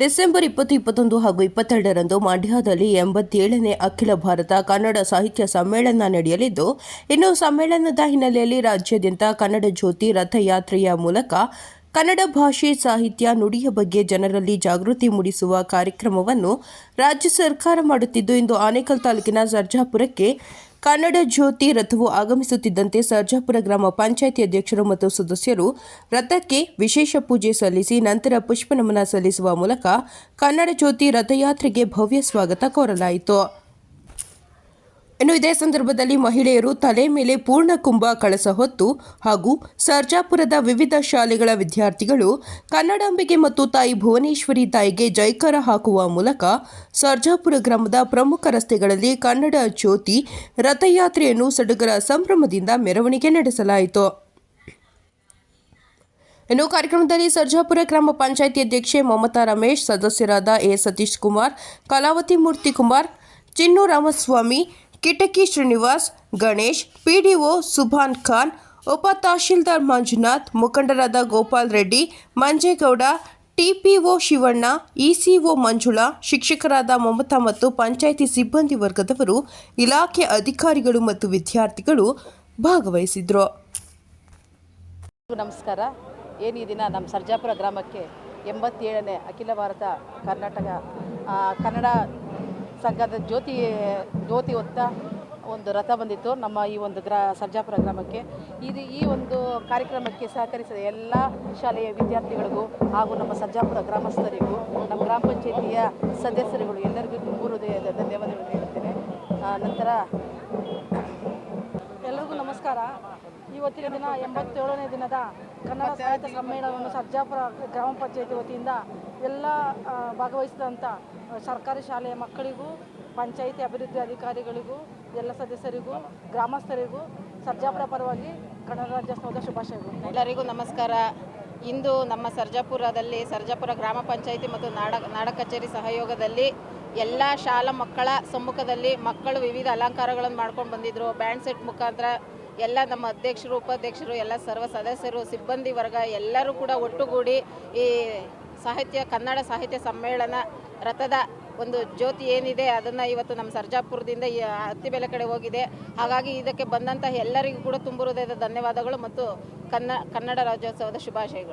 December ಇಪ್ಪತ್ತು, ಇಪ್ಪತ್ತೊಂದು ಹಾಗೂ ಇಪ್ಪತ್ತೆರಡರಂದು ಮಂಡ್ಯದಲ್ಲಿ ಎಂಬತ್ತೇಳನೇ ಅಖಿಲ ಭಾರತ ಕನ್ನಡ ಸಾಹಿತ್ಯ ಸಮ್ಮೇಳನ ನಡೆಯಲಿದ್ದು, ಇನ್ನು ಸಮ್ಮೇಳನದ ಹಿನ್ನೆಲೆಯಲ್ಲಿ ರಾಜ್ಯಾದ್ಯಂತ ಕನ್ನಡ ಜ್ಯೋತಿ ರಥಯಾತ್ರೆಯ ಮೂಲಕ ಕನ್ನಡ ಭಾಷೆ ಸಾಹಿತ್ಯ ನುಡಿಯ ಬಗ್ಗೆ ಜನರಲ್ಲಿ ಜಾಗೃತಿ ಮೂಡಿಸುವ ಕಾರ್ಯಕ್ರಮವನ್ನು ರಾಜ್ಯ ಸರ್ಕಾರ ಮಾಡುತ್ತಿದ್ದು, ಇಂದು ಆನೇಕಲ್ ತಾಲೂಕಿನ ಸರ್ಜಾಪುರಕ್ಕೆ ಕನ್ನಡ ಜ್ಯೋತಿ ರಥವು ಆಗಮಿಸುತ್ತಿದ್ದಂತೆ ಸರ್ಜಾಪುರ ಗ್ರಾಮ ಪಂಚಾಯಿತಿ ಅಧ್ಯಕ್ಷರು ಮತ್ತು ಸದಸ್ಯರು ರಥಕ್ಕೆ ವಿಶೇಷ ಪೂಜೆ ಸಲ್ಲಿಸಿ ನಂತರ ಪುಷ್ಪ ನಮನ ಸಲ್ಲಿಸುವ ಮೂಲಕ ಕನ್ನಡ ಜ್ಯೋತಿ ರಥಯಾತ್ರೆಗೆ ಭವ್ಯ ಸ್ವಾಗತ ಕೋರಲಾಯಿತು. ಇನ್ನು ಇದೇ ಸಂದರ್ಭದಲ್ಲಿ ಮಹಿಳೆಯರು ತಲೆ ಮೇಲೆ ಪೂರ್ಣ ಕುಂಭ ಕಳಸ ಹೊತ್ತು ಹಾಗೂ ಸರ್ಜಾಪುರದ ವಿವಿಧ ಶಾಲೆಗಳ ವಿದ್ಯಾರ್ಥಿಗಳು ಕನ್ನಡಾಂಬೆಗೆ ಮತ್ತು ತಾಯಿ ಭುವನೇಶ್ವರಿ ತಾಯಿಗೆ ಜೈಕಾರ ಹಾಕುವ ಮೂಲಕ ಸರ್ಜಾಪುರ ಗ್ರಾಮದ ಪ್ರಮುಖ ರಸ್ತೆಗಳಲ್ಲಿ ಕನ್ನಡ ಜ್ಯೋತಿ ರಥಯಾತ್ರೆಯನ್ನು ಸಡಗರ ಸಂಭ್ರಮದಿಂದ ಮೆರವಣಿಗೆ ನಡೆಸಲಾಯಿತು. ಇನ್ನು ಕಾರ್ಯಕ್ರಮದಲ್ಲಿ ಸರ್ಜಾಪುರ ಗ್ರಾಮ ಪಂಚಾಯಿತಿ ಅಧ್ಯಕ್ಷೆ ಮಮತಾ ರಮೇಶ್, ಸದಸ್ಯರಾದ ಎ ಸತೀಶ್ ಕುಮಾರ್, ಕಲಾವತಿ ಮೂರ್ತಿ ಕುಮಾರ್, ಚಿನ್ನು ರಾಮಸ್ವಾಮಿ ಕಿಟಕಿ ಶ್ರೀನಿವಾಸ್, ಗಣೇಶ್, ಪಿಡಿಒ ಸುಭಾನ್ ಖಾನ್, ಉಪ ತಹಶೀಲ್ದಾರ್ ಮಂಜುನಾಥ್, ಮುಖಂಡರಾದ ಗೋಪಾಲ್ ರೆಡ್ಡಿ, ಮಂಜೇಗೌಡ, ಟಿಪಿಒ ಶಿವಣ್ಣ, ಇಸಿಒ ಮಂಜುಳಾ, ಶಿಕ್ಷಕರಾದ ಮಮತಾ ಮತ್ತು ಪಂಚಾಯಿತಿ ಸಿಬ್ಬಂದಿ ವರ್ಗದವರು, ಇಲಾಖೆ ಅಧಿಕಾರಿಗಳು ಮತ್ತು ವಿದ್ಯಾರ್ಥಿಗಳು ಭಾಗವಹಿಸಿದ್ರು. ನಮಸ್ಕಾರ. ಏನು ಈ ದಿನ ನಮ್ಮ ಸರ್ಜಾಪುರ ಗ್ರಾಮಕ್ಕೆ ಎಂಬತ್ತೇಳನೇ ಅಖಿಲ ಭಾರತ ಕರ್ನಾಟಕ ಕನ್ನಡ ಸಂಘದ ಜ್ಯೋತಿ ಜ್ಯೋತಿ ಹೊತ್ತ ಒಂದು ರಥ ಬಂದಿತ್ತು ನಮ್ಮ ಈ ಒಂದು ಗ್ರಾ, ಸರ್ಜಾಪುರ ಗ್ರಾಮಕ್ಕೆ. ಇದು ಈ ಒಂದು ಕಾರ್ಯಕ್ರಮಕ್ಕೆ ಸಹಕರಿಸಿದ ಎಲ್ಲ ಶಾಲೆಯ ವಿದ್ಯಾರ್ಥಿಗಳಿಗೂ ಹಾಗೂ ನಮ್ಮ ಸರ್ಜಾಪುರ ಗ್ರಾಮಸ್ಥರಿಗೂ, ನಮ್ಮ ಗ್ರಾಮ ಪಂಚಾಯಿತಿಯ ಸದಸ್ಯರುಗಳು ಎಲ್ಲರಿಗೂ ತುಂಬ ಹೃದಯದ ಧನ್ಯವಾದಗಳು ಹೇಳ್ತೇನೆ. ನಂತರ ಎಲ್ಲರಿಗೂ ನಮಸ್ಕಾರ. ಇವತ್ತಿನ ದಿನ ಎಂಬತ್ತೇಳನೇ ದಿನದ ಕನ್ನಡ ಸಾಹಿತ್ಯ ಸಮ್ಮೇಳನವನ್ನು ಸರ್ಜಾಪುರ ಗ್ರಾಮ ಪಂಚಾಯತಿ ವತಿಯಿಂದ ಎಲ್ಲ ಭಾಗವಹಿಸಿದಂಥ ಸರ್ಕಾರಿ ಶಾಲೆಯ ಮಕ್ಕಳಿಗೂ, ಪಂಚಾಯಿತಿ ಅಭಿವೃದ್ಧಿ ಅಧಿಕಾರಿಗಳಿಗೂ, ಎಲ್ಲ ಸದಸ್ಯರಿಗೂ, ಗ್ರಾಮಸ್ಥರಿಗೂ, ಸರ್ಜಾಪುರ ಪರವಾಗಿ ಗಣರಾಜ್ಯೋತ್ಸವದ ರಾಜ್ಯೋತ್ಸವದ ಶುಭಾಶಯಗಳು. ಎಲ್ಲರಿಗೂ ನಮಸ್ಕಾರ. ಇಂದು ನಮ್ಮ ಸರ್ಜಾಪುರದಲ್ಲಿ, ಸರ್ಜಾಪುರ ಗ್ರಾಮ ಪಂಚಾಯಿತಿ ಮತ್ತು ನಾಡ ನಾಡ ಕಚೇರಿ ಸಹಯೋಗದಲ್ಲಿ ಎಲ್ಲ ಶಾಲಾ ಮಕ್ಕಳ ಸಮ್ಮುಖದಲ್ಲಿ ಮಕ್ಕಳು ವಿವಿಧ ಅಲಂಕಾರಗಳನ್ನು ಮಾಡ್ಕೊಂಡು ಬಂದಿದ್ದರು ಬ್ಯಾಂಡ್ ಸೆಟ್ ಮುಖಾಂತರ ಎಲ್ಲ ನಮ್ಮ ಅಧ್ಯಕ್ಷರು, ಉಪಾಧ್ಯಕ್ಷರು, ಎಲ್ಲ ಸರ್ವ ಸದಸ್ಯರು, ಸಿಬ್ಬಂದಿ ವರ್ಗ ಎಲ್ಲರೂ ಕೂಡ ಒಟ್ಟುಗೂಡಿ ಈ ಸಾಹಿತ್ಯ, ಕನ್ನಡ ಸಾಹಿತ್ಯ ಸಮ್ಮೇಳನ ರಥದ ಒಂದು ಜ್ಯೋತಿ ಏನಿದೆ, ಅದನ್ನು ಇವತ್ತು ನಮ್ಮ ಸರ್ಜಾಪುರದಿಂದ ಈ ಹತ್ತಿಬೆಲೆ ಕಡೆ ಹೋಗಿದೆ. ಹಾಗಾಗಿ ಇದಕ್ಕೆ ಬಂದಂತಹ ಎಲ್ಲರಿಗೂ ಕೂಡ ತುಂಬ ಹೃದಯದ ಧನ್ಯವಾದಗಳು ಮತ್ತು ಕನ್ನ, ಕನ್ನಡ ರಾಜ್ಯೋತ್ಸವದ ಶುಭಾಶಯಗಳು.